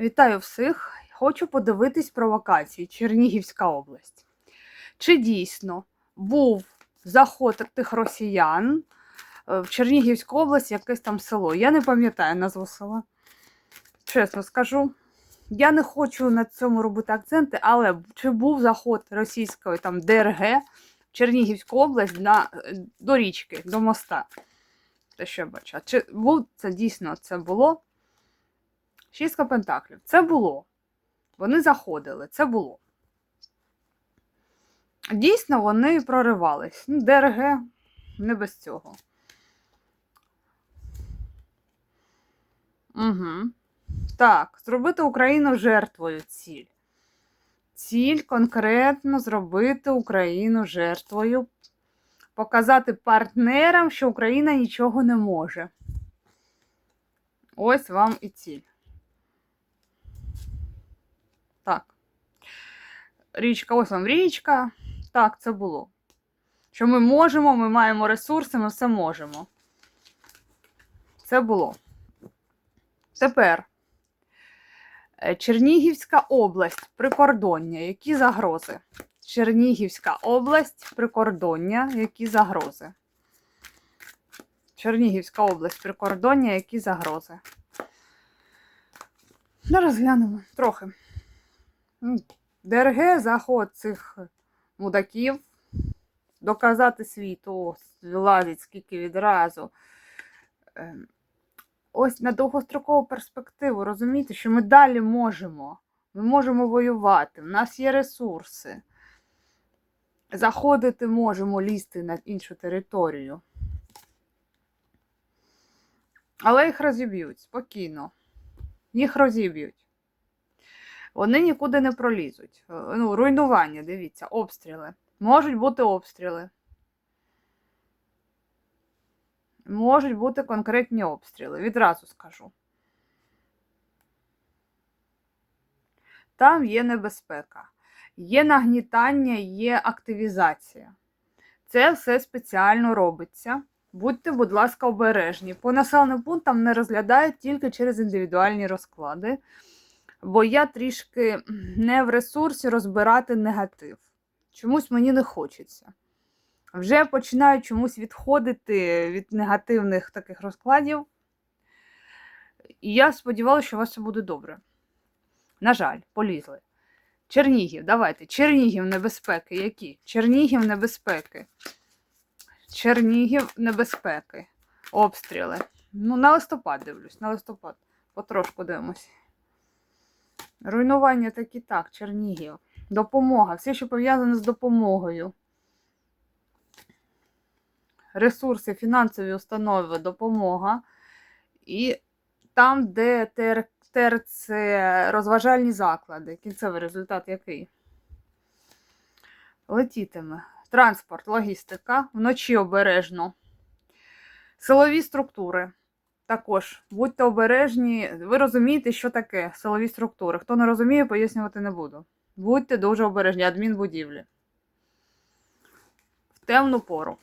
Вітаю всіх! Хочу подивитись провокації Чернігівська область. Чи дійсно був заход тих росіян е, в Чернігівську область, якесь там село? Я не пам'ятаю назву села. Чесно скажу. Я не хочу на цьому робити акценти, але чи був заход російської там ДРГ в Чернігівську область на, е, до річки, до моста? Те, що я бачила. Чи був це дійсно це було? Шістка пентаклів. Це було. Вони заходили, це було. Дійсно, вони проривались. Ну, ДРГ не без цього. Угу. Так, зробити Україну жертвою ціль. Ціль конкретно зробити Україну жертвою. Показати партнерам, що Україна нічого не може. Ось вам і ціль. Так. Річка, ось вам річка. Так, це було. Що ми можемо, ми маємо ресурси, ми все можемо. Це було. Тепер. Е, Чернігівська область, прикордоння. Які загрози? Чернігівська область, прикордоння, які загрози? Чернігівська область, прикордоння, які загрози? Ну, розглянемо трохи. ДРГ заход цих мудаків. Доказати світу, вилазить скільки відразу. Ем, Ось на довгострокову перспективу, розумієте, що ми далі можемо. Ми можемо воювати, в нас є ресурси. Заходити можемо лізти на іншу територію. Але їх розіб'ють спокійно. Їх розіб'ють. Вони нікуди не пролізуть. Е, Ну, руйнування, дивіться, обстріли. Можуть бути обстріли. Можуть бути конкретні обстріли, відразу скажу. Там є небезпека, є нагнітання, є активізація. Це все спеціально робиться. Будьте, будь ласка, обережні. По населеним пунктам не розглядають тільки через індивідуальні розклади, бо я трішки не в ресурсі розбирати негатив. Чомусь мені не хочеться. Вже починаю чомусь відходити від негативних таких розкладів. І я сподівалася, що у вас все буде добре. На жаль, полізли. Чернігів, давайте. Чернігів небезпеки. Які? Чернігів небезпеки. Чернігів небезпеки. Обстріли. Ну, на листопад дивлюсь, на листопад. Потрошку дивимось. Руйнування такі так, Чернігів. Допомога. Все, що пов'язане з допомогою. Ресурси, фінансові установи, допомога. І там, де ТР, ТРЦ, розважальні заклади. Кінцевий результат який? Летітиме. Транспорт, логістика, вночі обережно. Силові структури. Також будьте обережні, ви розумієте, що таке силові структури. Хто не розуміє, пояснювати не буду. Будьте дуже обережні, адмінбудівлі. В темну пору.